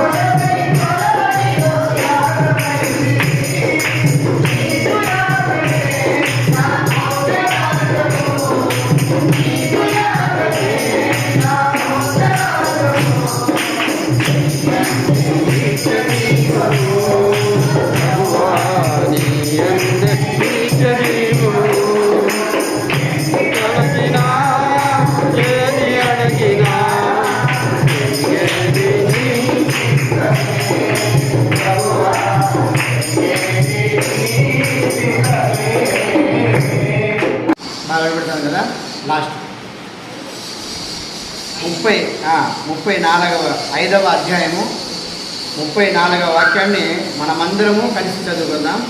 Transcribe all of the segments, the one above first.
Amém. బాగా పెడతాను కదా లాస్ట్ ముప్పై ముప్పై నాలుగవ ఐదవ అధ్యాయము ముప్పై నాలుగవ వాక్యాన్ని మనమందరము కలిసి చదువుకుందాం.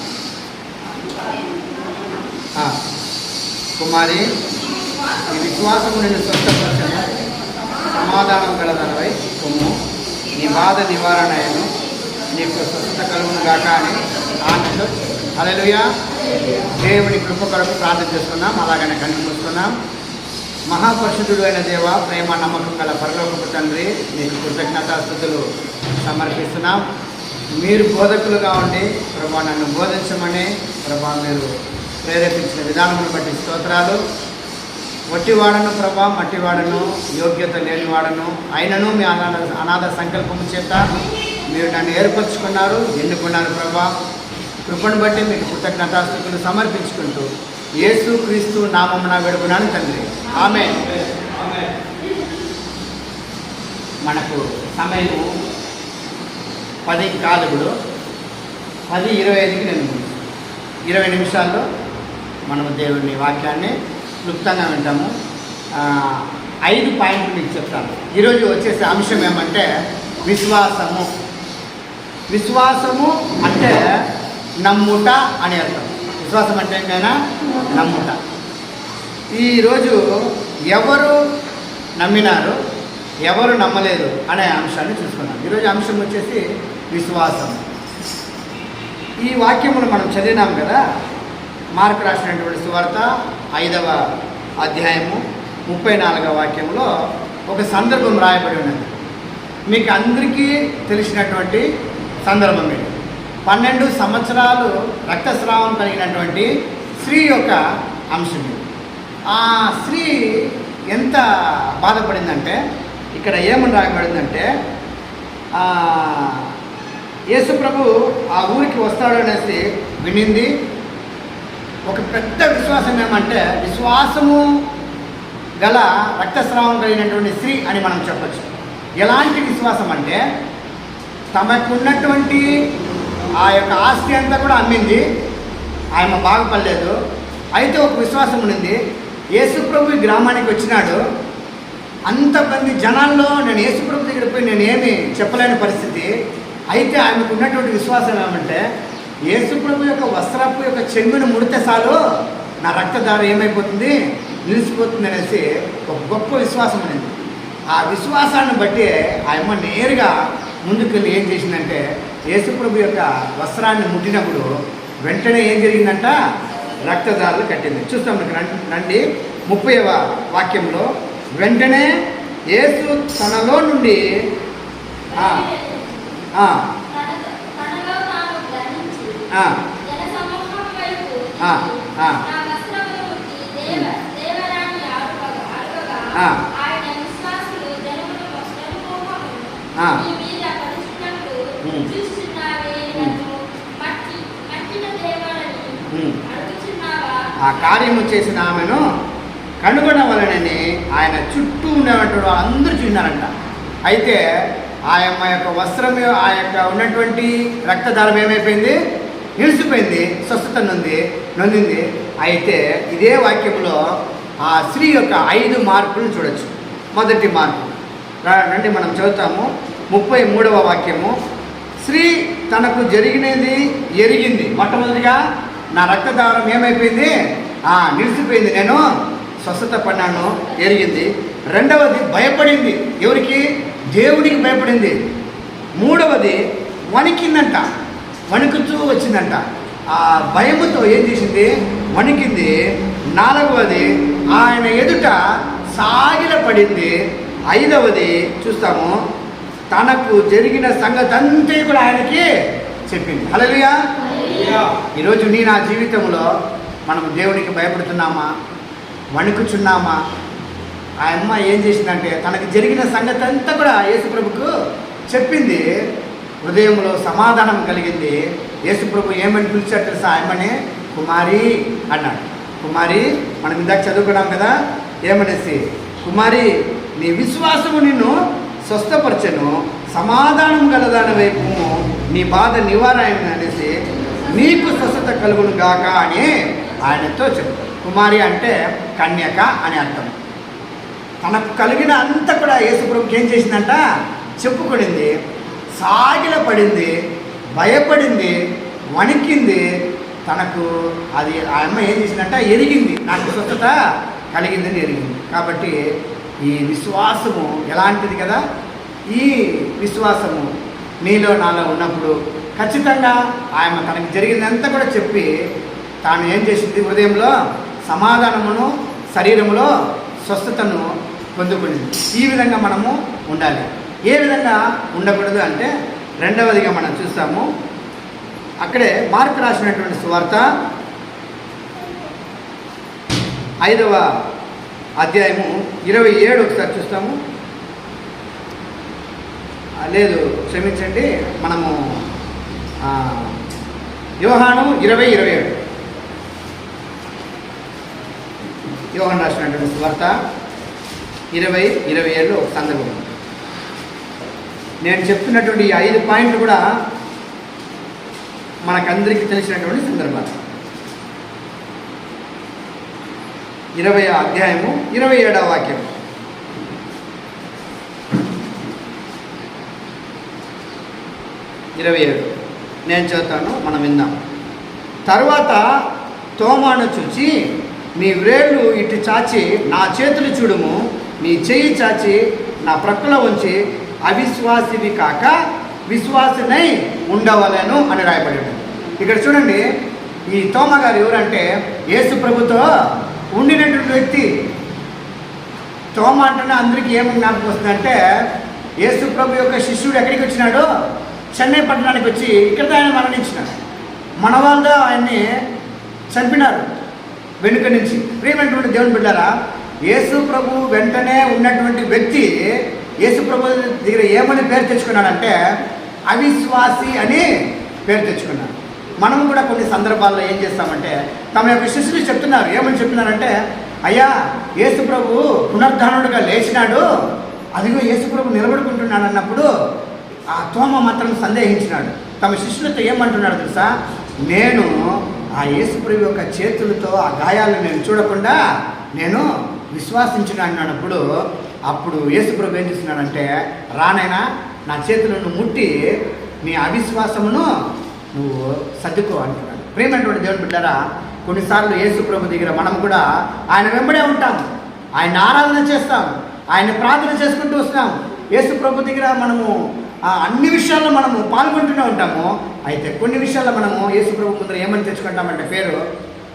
కుమారి ఈ విశ్వాసము నేను స్వస్థపరచను. సమాధానం గలదనవై కొమ్ము. నీ బాధ నివారణ అయ్యను. నీకు స్వస్థత కలుగును గాక అని ఆమెతో అలలుయా దేవుని కృప కొరకు ప్రార్థన చేసుకున్నాం అలాగనే కన్ను మూసుకున్నాం. మహాపరిశుద్ధుడు అయిన దేవ ప్రేమ నమ్మకం గల పరలోకపు తండ్రి నీకు కృతజ్ఞతాస్థుతులు సమర్పిస్తున్నాం. మీరు బోధకులుగా ఉండి ప్రభా నన్ను బోధించమని ప్రభా మీరు ప్రేరేపించిన విధానమును బట్టి స్తోత్రాలు. వట్టివాడను ప్రభా మట్టివాడను యోగ్యత లేనివాడను అయినను మీ అనాథ అనాథ సంకల్పము చేత మీరు నన్ను ఏర్పరచుకున్నారు ఎన్నుకున్నారు ప్రభా. కృపను బట్టి మీకు కృతజ్ఞతాస్థుతులు సమర్పించుకుంటూ యేసు క్రీస్తు నామమున వేడుకున్నాను తండ్రి. ఆమె మనకు సమయము పది కాలుగుడు పది ఇరవై ఐదుకి నేను ఇరవై నిమిషాల్లో మనము దేవుని వాక్యాన్ని క్లుప్తంగా వింటాము. ఐదు పాయింట్లు మీకు చెప్తాను. ఈరోజు వచ్చేసే అంశం ఏమంటే విశ్వాసము. విశ్వాసము అంటే నమ్ముట అని అర్థం. విశ్వాసం అంటే ఏంటైనా నమ్ముట. ఈరోజు ఎవరు నమ్మినారు ఎవరు నమ్మలేదు అనే అంశాన్ని చూసుకున్నాం ఈరోజు అంశం వచ్చేసి విశ్వాసం. ఈ వాక్యమును మనం చదివినాం కదా మార్క్ రాసినటువంటి సువార్త ఐదవ అధ్యాయము ముప్పై నాలుగవ వాక్యంలో ఒక సందర్భం రాయబడి ఉన్నది. మీకు అందరికీ తెలిసినటువంటి సందర్భం ఇది. పన్నెండు సంవత్సరాలు రక్తస్రావం కలిగినటువంటి స్త్రీ యొక్క అంశం ఇది. ఆ స్త్రీ ఎంత బాధపడిందంటే ఇక్కడ ఏమని రాయబడిందంటే ఆ, ఆ ఊరికి వస్తాడు అనేసి వినింది. ఒక పెద్ద విశ్వాసం ఏమంటే విశ్వాసము గల రక్తస్రావం కలిగినటువంటి స్త్రీ అని మనం చెప్పచ్చు. ఎలాంటి విశ్వాసం అంటే తమకున్నటువంటి ఆ యొక్క ఆస్తి అంతా కూడా అమ్మింది. ఆయన బాగుపడలేదు. అయితే ఒక విశ్వాసం ఉండింది. యేసుప్రభు ఈ గ్రామానికి వచ్చినాడు. అంతమంది జనాల్లో నేను యేసుప్రభు దగ్గర పోయి నేను ఏమి చెప్పలేని పరిస్థితి. అయితే ఆమెకు ఉన్నటువంటి విశ్వాసం ఏమంటే యేసుప్రభు యొక్క వస్త్రపు యొక్క చెంగును ముడితే చాలు నా రక్తధార ఏమైపోతుంది? నిలిచిపోతుంది అనేసి ఒక గొప్ప విశ్వాసం అనేది ఆ విశ్వాసాన్ని బట్టి ఆ అమ్మ నేరుగా ముందుకెళ్ళి ఏం చేసిందంటే యేసుప్రభు యొక్క వస్త్రాన్ని ముట్టినప్పుడు వెంటనే ఏం జరిగిందంట? రక్తదారులు కట్టింది. చూస్తాం రండి ముప్పైవ వాక్యంలో వెంటనే యేసు తనలో నుండి ఆ, ఆ, తనలో తాను గ్రహించి ఆ, జనసమూహం వైపు ఆ, ఆ. నా వస్త్రములు ముట్టి దేవ- దేవరాణి అడుగగా- అడుగగా ఆ. ఆయన విశ్వాసులు జనములు జనసమూహమును ఆ. నీ మీద పడుచున్నట్టు ఉమ్. చూస్తున్నావే నన్ను మట్టి మట్టిన దేవరని ఉమ్. అడుగుచున్నావా ఆ కార్యము చేసిన ఆమెను కనుగొనవలనని ఆయన చుట్టూ ఉన్నటువంటి అందరూ చూసినారంట. అయితే ఆ యొక్క వస్త్రం ఆ యొక్క ఉన్నటువంటి రక్తధారం ఏమైపోయింది? నిలిచిపోయింది స్వస్థత నొంది నొందింది. అయితే ఇదే వాక్యంలో ఆ స్త్రీ యొక్క ఐదు మార్పులు చూడొచ్చు. మొదటి మార్పు. రండి మనం చదువుతాము. ముప్పై మూడవ వాక్యము. స్త్రీ తనకు జరిగినది ఎరిగింది. మొట్టమొదటిగా నా రక్తదారం ఏమైపోయింది? ఆ, నిలిచిపోయింది. నేను స్వస్థత పడినాను ఎరిగింది. రెండవది భయపడింది. ఎవరికి? దేవుడికి భయపడింది. మూడవది వణికిందంట. వణుకుతూ వచ్చిందంట. ఆ భయముతో ఏం చేసింది? వణికింది. నాలుగవది ఆయన ఎదుట సాగిల పడింది ఐదవది చూస్తాము. తనకు జరిగిన సంగతి అంతే కూడా ఆయనకి చెప్పింది. హల్లెలూయా! ఈరోజు నీ నా జీవితంలో మనం దేవునికి భయపడుతున్నామా? వణుకుచున్నామా? ఆ అమ్మ ఏం చేసిందంటే తనకు జరిగిన సంగతి అంతా కూడా యేసుప్రభుకు చెప్పింది. హృదయంలో సమాధానం కలిగింది. యేసుప్రభు ఏమని పిలిచాడు తెలుసా? ఆ కుమారి అన్నాడు. కుమారి మనం ఇందాక చదువుకున్నాం కదా? ఏమనేసి కుమారి నీ విశ్వాసము నిన్ను స్వస్థపరచను. సమాధానం గలదాని వైపు నీ బాధ నివారణ అనేసి నీకు స్వస్థత కలుగును గాక అని ఆయనతో చెప్పు. కుమారి అంటే కన్యక అని అర్థం. తనకు కలిగిన అంతా కూడా యేసుప్రభుకి ఏం చేసిందంట? చెప్పుకొనింది సాగిల పడింది భయపడింది వణికింది. తనకు అది ఆ అమ్మ ఏం చేసిందంట? ఎరిగింది. నాకు స్వస్థత కలిగిందని ఎరిగింది. కాబట్టి ఈ విశ్వాసము ఎలాంటిది కదా? ఈ విశ్వాసము నీలో నాలో ఉన్నప్పుడు ఖచ్చితంగా ఆమె తనకి జరిగిందంతా కూడా చెప్పి తాను ఏం చేసింది? హృదయంలో సమాధానమును శరీరంలో స్వస్థతను పొందుకునింది. ఈ విధంగా మనము ఉండాలి. ఏ విధంగా ఉండకూడదు అంటే రెండవదిగా మనం చూస్తాము. అక్కడే మార్పు రాసినటువంటి సువార్త ఐదవ అధ్యాయము ఇరవై ఏడు ఒకసారి చూస్తాము. లేదు క్షమించండి మనము యోహాను ఇరవై ఇరవై ఏడు. యోహన్ రాసినటువంటి వార్త ఇరవై ఇరవై ఏళ్ళు ఒక సందర్భం నేను చెప్తున్నటువంటి ఈ ఐదు పాయింట్లు కూడా మనకందరికీ తెలిసినటువంటి సందర్భాలు. ఇరవై అధ్యాయము ఇరవై ఏడవ వాక్యం. ఇరవై ఏడు. నేను చదువుతాను మనం విందాం. తర్వాత తోమాను చూచి నీ వ్రేళ్ళు ఇటు చాచి నా చేతులు చూడుము నీ చెయ్యి చాచి నా ప్రక్కలో ఉంచి అవిశ్వాసివి కాక విశ్వాసినై ఉండవలను అని రాయబడి ఇక్కడ చూడండి ఈ తోమ గారు ఎవరంటే యేసు ప్రభుతో ఉండినటువంటి వ్యక్తి. తోమ అంటేనే అందరికీ ఏమి జ్ఞాపకం వస్తుందంటే యేసు ప్రభు యొక్క శిష్యుడు ఎక్కడికి వచ్చినాడు? చెన్నై పట్టణానికి వచ్చి ఇక్కడ ఆయన మరణించినాడు. మన వాళ్ళు ఆయన్ని చంపినారు వెనుక నుంచి. ప్రియమైనటువంటి దేవుని బిడ్డారా యేసు ప్రభు వెంటనే ఉన్నటువంటి వ్యక్తి యేసు ప్రభు దగ్గర ఏమని పేరు తెచ్చుకున్నాడంటే అవిశ్వాసి అని పేరు తెచ్చుకున్నాడు. మనం కూడా కొన్ని సందర్భాల్లో ఏం చేస్తామంటే తమ యొక్క శిష్యులు చెప్తున్నారు. ఏమని చెప్తున్నారంటే అయ్యా యేసు ప్రభు పునర్ధానుడుగా లేచినాడు. అదిగో యేసు ప్రభు నిలబడుకుంటున్నాడు అన్నప్పుడు ఆ తోమ మాత్రం సందేహించినాడు. తమ శిష్యులతో ఏమంటున్నాడు తెలుసా? నేను ఆ యేసుప్రభు యొక్క చేతులతో ఆ గాయాలను నేను చూడకుండా నేను విశ్వాసించినాను అన్నప్పుడు అప్పుడు యేసుప్రభు ఏం చేస్తున్నాడంటే రానైనా నా చేతులను ముట్టి నీ అవిశ్వాసమును నువ్వు సర్దుకో అంటున్నాడు. ప్రేమైనటువంటి దేవుని బిడ్డారా కొన్నిసార్లు యేసుప్రభు దగ్గర మనం కూడా ఆయన వెంబడే ఉంటాం. ఆయన ఆరాధన చేస్తాం. ఆయన ప్రార్థన చేసుకుంటూ వస్తాం. యేసుప్రభు దగ్గర మనము అన్ని విషయాల్లో మనము పాల్గొంటూనే ఉంటాము. అయితే కొన్ని విషయాల్లో మనము యేసు ప్రభు ముందర ఏమని తెచ్చుకుంటామంటే పేరు?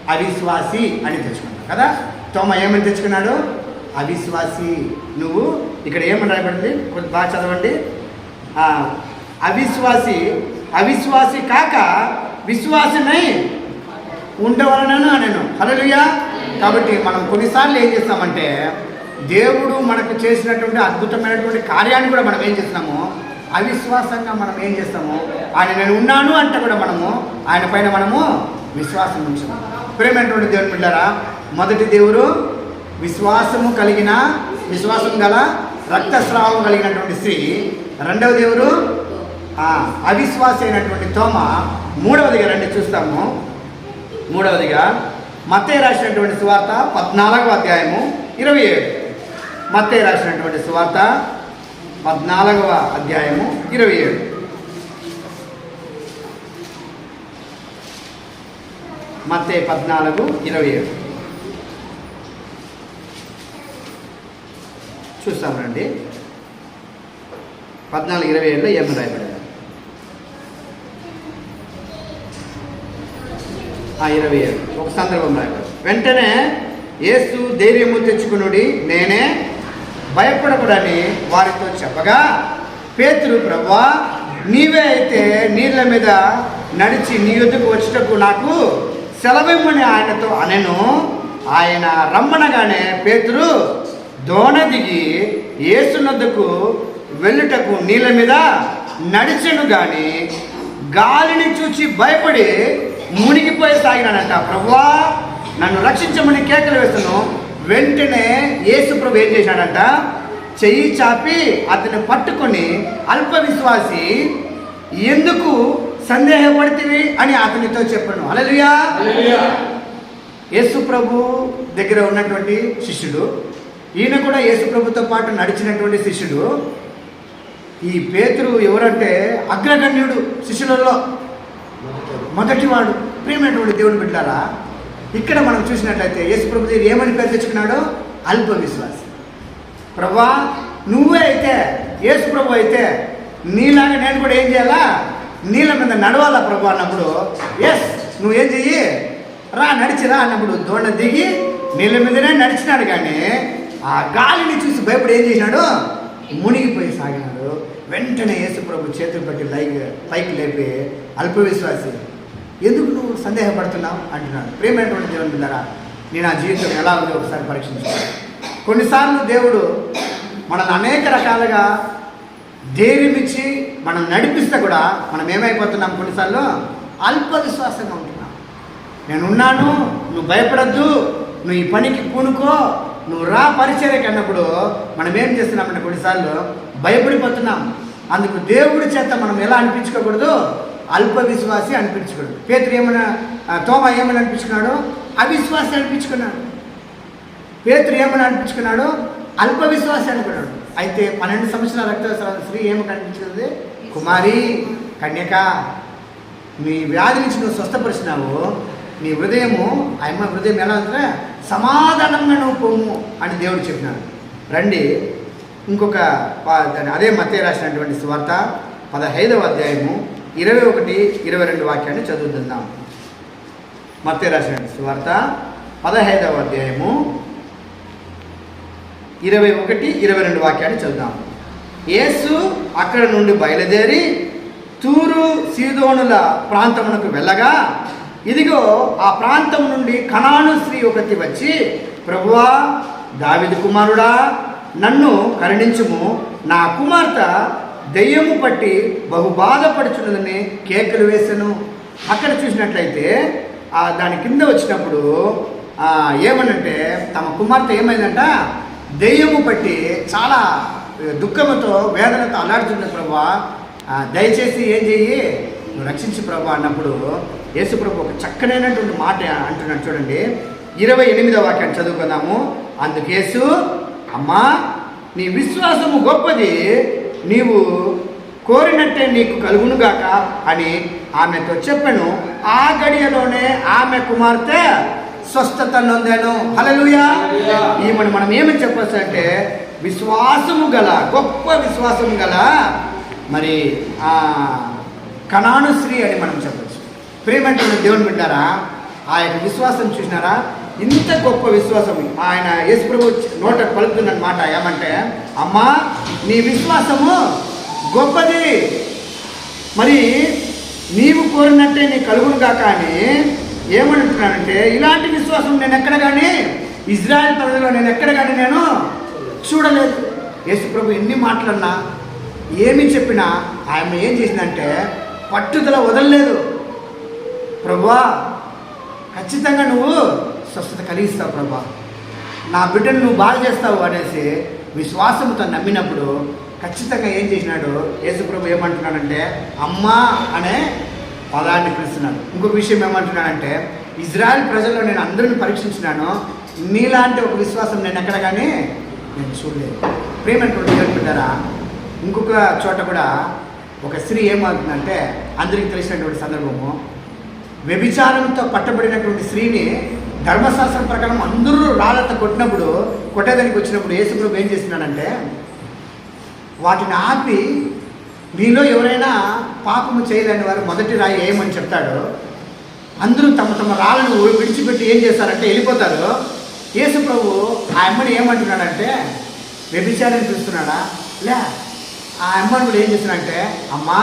అవిశ్వాసి అని తెచ్చుకుంటాం కదా? తోమ ఏమని తెచ్చుకున్నాడు? అవిశ్వాసి. నువ్వు ఇక్కడ ఏమని రాయబడింది? కొంచెం బాగా చదవండి. అవిశ్వాసి. అవిశ్వాసి కాక విశ్వాసమై ఉండవలనను నేను హల్లెలూయా. కాబట్టి మనం కొన్నిసార్లు ఏం చేస్తామంటే దేవుడు మనకు చేసినటువంటి అద్భుతమైనటువంటి కార్యాన్ని కూడా మనం ఏం చేస్తున్నాము? అవిశ్వాసంగా మనం ఏం చేస్తాము? ఆయన నేను ఉన్నాను అంటే కూడా మనము ఆయన పైన మనము విశ్వాసం ఉంచాము ప్రేమైనటువంటి దేవుని బిడ్డారా మొదటి దేవుడు విశ్వాసము కలిగిన విశ్వాసం గల రక్తస్రావం కలిగినటువంటి స్త్రీ. రెండవ దేవుడు అవిశ్వాస అయినటువంటి తోమ. మూడవదిగా రండి చూస్తాము. మూడవదిగా మత్తయ్య రాసినటువంటి సువార్త పద్నాలుగవ అధ్యాయము ఇరవై ఏడు. మత్తయ్య రాసినటువంటి సువార్త పద్నాలుగవ అధ్యాయము ఇరవై ఏడు. మత్తయ్య పద్నాలుగు ఇరవై ఏడు. చూస్తాం రండి. పద్నాలుగు ఇరవై ఏడులో ఏమి రాయబడింది. ఆ ఇరవై ఏడు. ఒక సందర్భం రాయబడి వెంటనే ఏసు ధైర్యము తెచ్చుకునుడి నేనే భయపడకూడని వారితో చెప్పగా పేతురు ప్రభా నీవే అయితే నీళ్ళ మీద నడిచి నీ యొద్దకు వచ్చేటప్పుడు నాకు సెలవిమ్మని ఆయనతో అనెను. ఆయన రమ్మనగానే పేతురు దోణ దిగి ఏసునద్దకు వెళ్ళుటకు నీళ్ళ మీద నడిచెను గాని గాలిని చూచి భయపడి మునిగిపోయి సాగినాడంట. ప్రభువా నన్ను రక్షించమని కేకలు వేస్తున్నాను వెంటనే యేసు ప్రభు ఏం చేశాడంట? చెయ్యి చాపి అతన్ని పట్టుకొని అల్ప విశ్వాసి ఎందుకు సందేహపడితివి? అని అతనితో చెప్పాను. అలలుయా యేసు ప్రభు దగ్గర ఉన్నటువంటి శిష్యుడు ఈయన కూడా యేసు ప్రభుతో పాటు నడిచినటువంటి శిష్యుడు. ఈ పేతురు ఎవరంటే అగ్రగణ్యుడు శిష్యులలో మొదటివాడు. ప్రియమైనటువంటి దేవుని బిడ్డారా ఇక్కడ మనం చూసినట్లయితే యేసు ప్రభు దగ్గర ఏమని పేరు తెచ్చుకున్నాడు? అల్ప విశ్వాసం ప్రభా నువ్వే అయితే యేసు ప్రభు అయితే నీలాగా నేను కూడా ఏం చేయాలా? నీళ్ళ మీద నడవాలా ప్రభు అన్నప్పుడు? ఎస్ నువ్వేం చెయ్యి? రా నడిచిరా అన్నప్పుడు దోణ దిగి నీళ్ళ మీదనే నడిచినాడు కానీ ఆ గాలిని చూసి భయపడి ఏం చేసినాడు? మునిగిపోయి సాగినాడు. వెంటనే యేసు ప్రభు చేతులు పట్టి లైక్ పైకి లేపి అల్ప విశ్వాసి ఎందుకు నువ్వు సందేహపడుతున్నావు? అంటున్నాడు. ప్రేమైనటువంటి దేవుని బిడ్డరా నేను ఆ జీవితం ఎలా ఉందో ఒకసారి పరీక్షించుకోవాలి కొన్నిసార్లు దేవుడు మనల్ని అనేక రకాలుగా ధైర్యమిచ్చి మనం నడిపిస్తే కూడా మనం ఏమైపోతున్నాం? కొన్నిసార్లు అల్ప విశ్వాసంగా ఉంటున్నాం. నేనున్నాను నువ్వు భయపడద్దు నువ్వు ఈ పనికి పూనుకో నువ్వు రా పరిచర్యకి అన్నప్పుడు మనం ఏం చేస్తున్నామంటే కొన్నిసార్లు భయపడిపోతున్నాం. అందుకు దేవుడి చేత మనం ఎలా అనిపించుకోకూడదు? అల్ప విశ్వాసి అనిపించుకున్నాడు. పేతురు ఏమైనా తోమ ఏమని అనిపించుకున్నాడు? అవిశ్వాసి అనిపించుకున్నాడు. పేతురు ఏమని అనిపించుకున్నాడు? అల్ప విశ్వాసి అనుకున్నాడు. అయితే పన్నెండు సంవత్సరాల రక్తస్రావ స్త్రీ ఏమి కనిపించింది కుమారి కన్యక. నీ వ్యాధి నుంచి నువ్వు స్వస్థపరిచినావు. నీ హృదయము ఆయమ్మ హృదయం ఎలా అంటే సమాధానంగా నువ్వు పోము అని దేవుడు చెప్పినాడు. రండి. ఇంకొక దాని అదే మతే రాసినటువంటి స్వార్త పదహైదవ అధ్యాయము. ఇరవై ఒకటి ఇరవై రెండు వాక్యాన్ని చదువుతున్నాం మత్తే రాసిన సువార్త పదహైదవ అధ్యాయము ఇరవై ఒకటి ఇరవై రెండు వాక్యాన్ని చదువుదాం. యేసు అక్కడ నుండి బయలుదేరి తూరు సీదోనుల ప్రాంతమునకు వెళ్ళగా ఇదిగో ఆ ప్రాంతం నుండి కణాను స్త్రీ ఒకటి వచ్చి ప్రభువా దావిది కుమారుడా నన్ను కరుణించుము. నా కుమార్తె దెయ్యము పట్టి బహు బాధపడుచున్నదని కేకలు వేశాను అక్కడ చూసినట్లయితే ఆ దాని కింద వచ్చినప్పుడు ఏమనంటే తమ కుమార్తె ఏమైందంట? దెయ్యము పట్టి చాలా దుఃఖముతో వేదనతో అలాడుతున్న ప్రభా. దయచేసి ఏం చెయ్యి? నువ్వు రక్షించు ప్రభా అన్నప్పుడు యేసు ప్రభు ఒక చక్కనైనటువంటి మాట అంటున్నాడు చూడండి. ఇరవై ఎనిమిదవ వాక్యాన్ని చదువుకుందాము. అందుకేసు అమ్మా నీ విశ్వాసము గొప్పది. నీవు కోరినట్టే నీకు కలుగునుగాక అని ఆమెతో చెప్పాను. ఆ గడియలోనే ఆమె కుమార్తె స్వస్థత నొందాను. హలలుయా ఈమెను మనం ఏమని చెప్పచ్చు అంటే విశ్వాసము గల గొప్ప విశ్వాసము గల మరి ఆ కణాను స్త్రీ అని మనం చెప్పచ్చు. ప్రేమంటున్న దేవుని బిడ్డారా ఆ యొక్క విశ్వాసం చూసినారా? ఇంత గొప్ప విశ్వాసం ఆయన యేసుప్రభు నోట పలుకుతుందన్నమాట ఏమంటే అమ్మా నీ విశ్వాసము గొప్పది. మరి నీవు కోరినట్టే నీ కలుగును కానీ అని ఏమంటున్నానంటే ఇలాంటి విశ్వాసం నేను ఎక్కడ కానీ ఇజ్రాయెల్ ప్రజల్లో నేను ఎక్కడ కానీ నేను చూడలేదు. యేసుప్రభు ఎన్ని మాటలన్నా ఏమి చెప్పినా ఆమె ఏం చేసిందంటే పట్టుదల వదలలేదు. ప్రభువా ఖచ్చితంగా నువ్వు స్వస్థత కలిగిస్తావు ప్రభా. నా బిడ్డను నువ్వు బాగా చేస్తావు అనేసి విశ్వాసంతో నమ్మినప్పుడు ఖచ్చితంగా ఏం చేసినాడు? యేసుప్రభు ఏమంటున్నాడంటే అమ్మ అనే పదాన్ని పిలుస్తున్నాడు. ఇంకొక విషయం ఏమంటున్నాడంటే ఇజ్రాయెల్ ప్రజల్లో నేను అందరిని పరీక్షించినాను. మీలాంటి ఒక విశ్వాసం నేను ఎక్కడ కానీ నేను చూడలేదు. ప్రేమంటువంటి అనుకుంటారా ఇంకొక చోట కూడా ఒక స్త్రీ ఏమవుతుందంటే అందరికీ తెలిసినటువంటి సందర్భము వ్యభిచారంతో పట్టబడినటువంటి స్త్రీని ధర్మశాస్త్రం ప్రకారం అందరూ రాళ్ళతో కొట్టినప్పుడు కొట్టేదానికి వచ్చినప్పుడు యేసుప్రభు ఏం చేస్తున్నాడంటే వాటిని ఆపి మీలో ఎవరైనా పాపము చేయలేని వారు మొదటి రాయి ఏమని చెప్తాడు అందరూ తమ తమ రాళ్ళను విడిచిపెట్టి ఏం చేస్తారంటే వెళ్ళిపోతారు. యేసు ప్రభు ఆ అమ్మని ఏమంటున్నాడంటే వ్యభిచారాన్ని చూస్తున్నాడా? లే ఆ అమ్మని కూడా ఏం చేస్తున్నాడంటే అమ్మా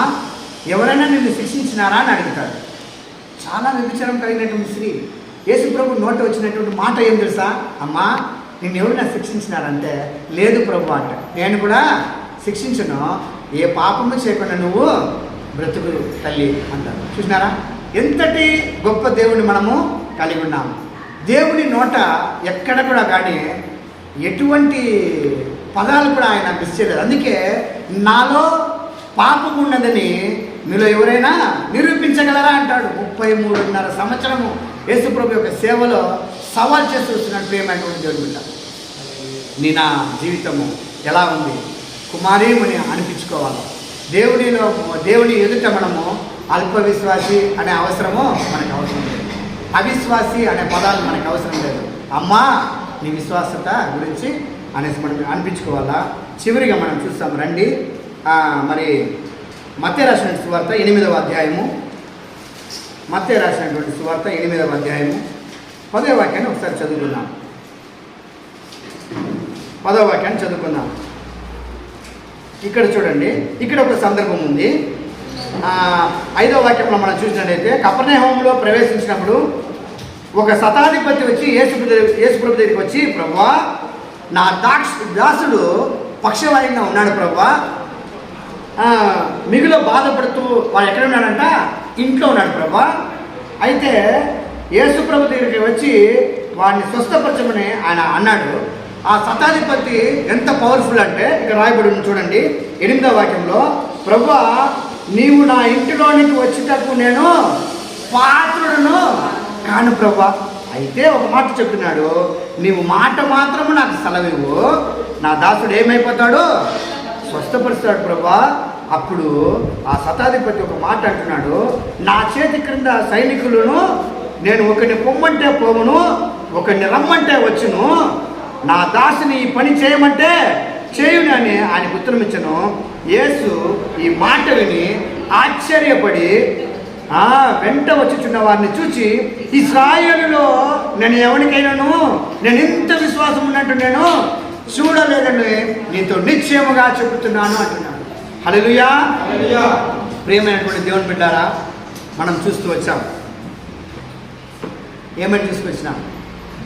ఎవరైనా నిన్ను శిక్షించినారా? అని అడుగుతాడు. చాలా వ్యభిచారం కలిగినటువంటి స్త్రీ. యేసు ప్రభు నోట వచ్చినటువంటి మాట ఏం తెలుసా? అమ్మా నిన్ను ఎవరైనా శిక్షించినారంటే? లేదు ప్రభు అంట. నేను కూడా శిక్షించను. ఏ పాపము చేయకుండా నువ్వు బ్రతుకు తల్లి అంటారు. చూసినారా? ఎంతటి గొప్ప దేవుని మనము కలిగి ఉన్నాము దేవుని నోట ఎక్కడ కూడా కానీ ఎటువంటి పదాలు కూడా ఆయన మిస్ చేయలేదు. అందుకే నాలో పాపం ఉన్నదని మీలో ఎవరైనా నిరూపించగలరా అంటాడు. ముప్పై మూడున్నర సంవత్సరము యేసుప్రభు యొక్క సేవలో సవాల్ చేస్తూ వచ్చినట్టు ప్రియమైనటువంటి దేవుని బిడ్డ నీ నా జీవితము ఎలా ఉంది? కుమారీమని అనిపించుకోవాలి. దేవునిలో దేవుని ఎదుట మనము అల్ప విశ్వాసి అనే అవసరము మనకు అవసరం లేదు. అవిశ్వాసి అనే పదాలు మనకు అవసరం లేదు. అమ్మా నీ విశ్వాసత గురించి అనేసి మనం అనిపించుకోవాలా? చివరిగా మనం చూస్తాం రండి. మరి మత్య రాసిన వార్త ఎనిమిదవ అధ్యాయము మత్తే రాసినటువంటి సువార్త ఎనిమిదవ అధ్యాయము. పదవ వాక్యాన్ని ఒకసారి చదువుకుందాం. పదవ వాక్యాన్ని చదువుకుందాం. ఇక్కడ చూడండి ఇక్కడ ఒక సందర్భం ఉంది. ఐదవ వాక్యంలో మనం చూసినట్టయితే కపర్ణహోమంలో ప్రవేశించినప్పుడు ఒక శతాధిపతి వచ్చి యేసు యేసుప్రభు దగ్గరికి వచ్చి ప్రభా నా దాక్ష దాసుడు పక్షవాయంగా ఉన్నాడు ప్రభా. మిగులు బాధపడుతూ వాడు ఎక్కడ ఉన్నాడంట? ఇంట్లో ఉన్నాడు ప్రభా. అయితే యేసుప్రభు దగ్గరికి వచ్చి వాడిని స్వస్థపరచమని ఆయన అన్నాడు. ఆ శతాధిపతి ఎంత పవర్ఫుల్ అంటే ఇక్కడ రాయబడి ఉంది చూడండి ఎనిమిదో వాక్యంలో ప్రభా నీవు నా ఇంటిలోనికి వచ్చేటప్పుడు నేను పాత్రుడును కాను ప్రభా. అయితే ఒక మాట చెప్తున్నాడు నీవు మాట మాత్రము నాకు సెలవివ్వు నా దాసుడు ఏమైపోతాడు? స్వస్థపరుస్తాడు ప్రభా. అప్పుడు ఆ శతాధిపతి ఒక మాట అంటున్నాడు నా చేతి క్రింద సైనికులను నేను ఒకరిని పొమ్మంటే పోవును ఒకరిని రమ్మంటే వచ్చును నా దాసుని ఈ పని చేయమంటే చేయుని అని ఆయనకు ఉత్తరం ఇచ్చను యేసు ఈ మాట విని ఆశ్చర్యపడి వెంట వచ్చుచున్న వారిని చూచి ఇస్రాయేలులో నేను ఎవరికైనాను నేను ఇంత విశ్వాసం ఉన్నట్టు నేను చూడలేదండి నీతో నిశ్చయముగా చెబుతున్నాను అంటున్నాను హల్లెలూయా. ప్రియమైనటువంటి దేవుని బిడ్డారా మనం చూస్తూ వచ్చాం. ఏమని తీసుకొచ్చినాం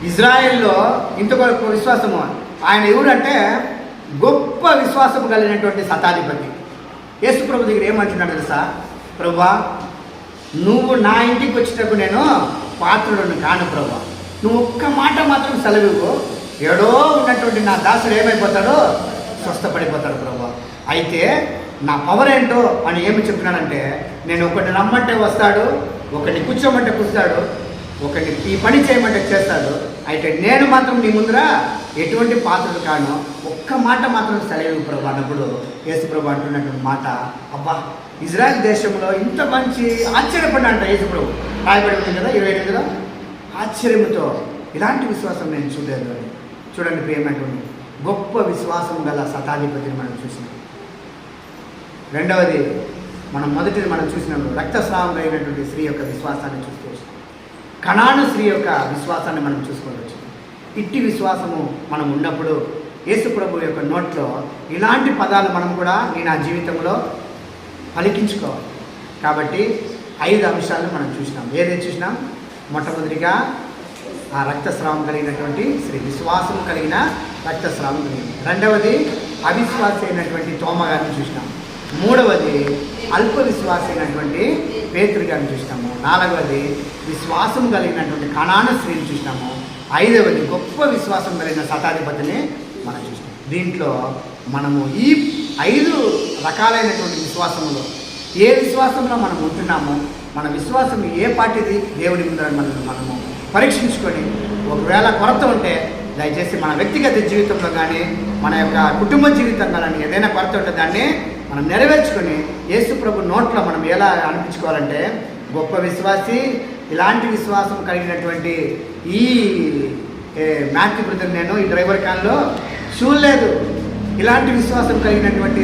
ఇజ్రాయెల్లో ఇంత విశ్వాసము ఆయన ఎవరంటే గొప్ప విశ్వాసం కలిగినటువంటి శతాధిపతి. యేసు ప్రభు దగ్గర ఏమంటున్నాడు తెలుసా? ప్రభా నువ్వు నా ఇంటికి వచ్చేటప్పుడు నేను పాత్రులను కాను ప్రభా. నువ్వు ఒక్క మాట మాత్రం సెలవు ఏడో ఉన్నటువంటి నా దాసుడు ఏమైపోతాడో స్వస్థపడిపోతాడు ప్రభా. అయితే నా పవర్ ఏంటో అని ఏమి చెప్తున్నాడంటే నేను ఒకటి రమ్మంటే వస్తాడు ఒకటి కూర్చోమంటే కూర్చాడు ఒకటి ఈ పని చేయమంటే చేస్తాడు. అయితే నేను మాత్రం నీ ముందర ఎటువంటి పాత్రలు కాను. ఒక్క మాట మాత్రం సెలవు ప్రభు అన్నప్పుడు యేసుప్రభు అంటున్నటువంటి మాట అబ్బా ఇజ్రాయెల్ దేశంలో ఇంత మంచి ఆశ్చర్యపడ్డాంట యేసుప్రభు. రాయబడి ఉంది కదా ఇరవై ఎనిమిదిలో? ఆశ్చర్యంతో ఇలాంటి విశ్వాసం నేను చూడలేదు చూడండి ప్రియమైనటువంటి గొప్ప విశ్వాసం గల శతాధిపతిని మనం చూసినాం. రెండవది మనం మొదటిది మనం చూసినప్పుడు రక్తస్రావం అయినటువంటి స్త్రీ యొక్క విశ్వాసాన్ని చూసుకోవచ్చు కణాను స్త్రీ యొక్క విశ్వాసాన్ని మనం చూసుకోవచ్చు. ఇట్టి విశ్వాసము మనం ఉన్నప్పుడు యేసు ప్రభు యొక్క నోట్లో ఇలాంటి పదాలు మనం కూడా నేను నా జీవితంలో పలికించుకోవాలి. కాబట్టి ఐదు అంశాలను మనం చూసినాం. ఏదైతే చూసినాం? మొట్టమొదటిగా ఆ రక్తస్రావం కలిగినటువంటి శ్రీ విశ్వాసం కలిగిన రక్తస్రావం కలిగింది రెండవది అవిశ్వాస అయినటువంటి తోమగారిని చూసినాం. మూడవది అల్ప విశ్వాసి అయినటువంటి పేతురు గారిని చూసినాము నాలుగవది విశ్వాసం కలిగినటువంటి కణాన స్త్రీని చూసినాము ఐదవది గొప్ప విశ్వాసం కలిగిన శతాధిపతిని మనం చూసినాం దీంట్లో మనము ఈ ఐదు రకాలైనటువంటి విశ్వాసములో ఏ విశ్వాసంలో మనం ఉంటున్నామో మన విశ్వాసం ఏ పార్టీది దేవుడి ముందర మనం మనము పరీక్షించుకొని ఒకవేళ కొరత ఉంటే దయచేసి మన వ్యక్తిగత జీవితంలో కానీ మన యొక్క కుటుంబ జీవితంలో కానీ ఏదైనా కొరత ఉంటే దాన్ని మనం నెరవేర్చుకొని యేసు ప్రభు నోట్లో మనం ఎలా అనిపించుకోవాలంటే గొప్ప విశ్వాసి ఇలాంటి విశ్వాసం కలిగినటువంటి ఈ మ్యాథ్యూ బ్రదర్ నేను ఈ డ్రైవర్ కాన్లో చూడలేదు. ఇలాంటి విశ్వాసం కలిగినటువంటి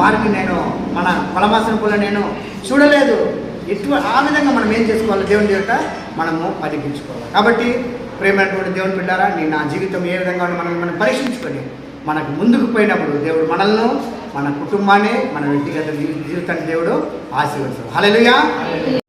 వారిని నేను మన పొలమాసనపులో నేను చూడలేదు. ఎటు ఆ విధంగా మనం ఏం చేసుకోవాలి? దేవుని దేవత మనము పలికించుకోవాలి. కాబట్టి ప్రేమైనటువంటి దేవుని బిడ్డారా నీ నా జీవితం ఏ విధంగా మనం మనం పరీక్షించుకొని మనకు ముందుకు పోయినప్పుడు దేవుడు మనల్ని మన కుటుంబాన్ని మన వ్యక్తిగత జీవితాన్ని దేవుడు ఆశీర్వదిస్తాడు హలో